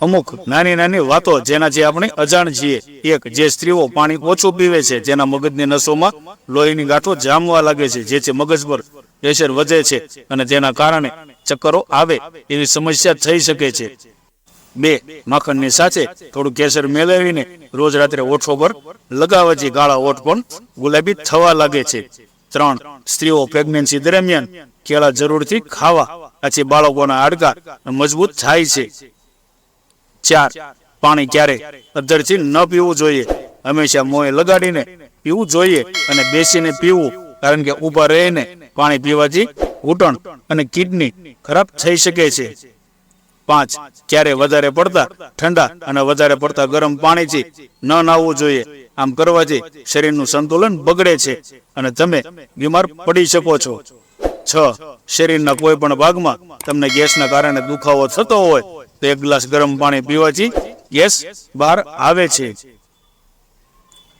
અમુક નાની નાની વાતો જેનાથી આપણે અજાણ છીએ. એક જે સ્ત્રીઓ પાણી ઓછું પીવે છે, જેના મગજની નસોમાં લોહીની ગાંઠો જામવા લાગે છે જેથી મગજ પર પ્રેશર વધે છે અને તેના કારણે ચક્કરો આવે એવી સમસ્યા થઈ શકે છે. બે, માખણની સાથે થોડું કેસર મેળવીને રોજ રાત્રે ઓઠો પર લગાવવાથી ગાળા ઓઠ પણ ગુલાબી થવા લાગે છે. ત્રણ, સ્ત્રીઓ પ્રેગ્નન્સી દરમિયાન કેળા જરૂરથી ખાવા. આથી બાળકોના હાડકા મજબૂત થાય છે. ચાર, પાણી ક્યારે? અધરથી ન પીવું જોઈએ. હંમેશા મોંએ લગાડીને પીવું જોઈએ અને બેસીને પીવું. કારણ કે ઊભા રહીને પાણી પીવાથી ઘૂંટણ અને કિડની ખરાબ થઈ શકે છે. પાંચ, ક્યારે વધારે પડતા ઠંડા અને વધારે પડતા ગરમ પાણીથી ન નાહવું જોઈએ. આમ કરવાથી શરીરનું સંતુલન બગડે છે અને તમે બીમાર પડી શકો છો. છ, શરીરના કોઈ પણ ભાગમાં તમને ગેસના કારણે દુખાવો થતો હોય તો એક ગ્લાસ ગરમ પાણી પીવાથી ગેસ બહાર આવે છે.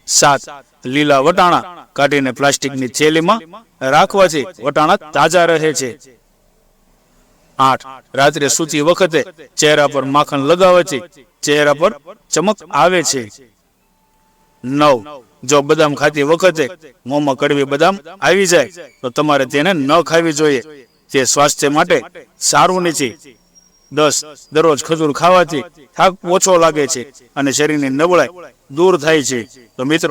સાત લીલા વટાણા કાઢીને પ્લાસ્ટિકની થેલીમાં રાખવાથી વટાણા તાજા રહે છે. આઠ રાત્રે સૂતી વખતે ચહેરા પર માખણ લગાવવાથી ચહેરા પર ચમક આવે છે. નવ જો બદામ ખાતી વખતે મોંમાં કડવી બદામ આવી જાય તો તમારે તેને ન ખાવી જોઈએ. તે સ્વાસ્થ્ય માટે સારું નથી. દસ દરરોજ ખજૂર ખાવાથી થાક ઓછો લાગે છે અને શરીરની નબળાઈ દૂર થાય છે. તો મિત્રો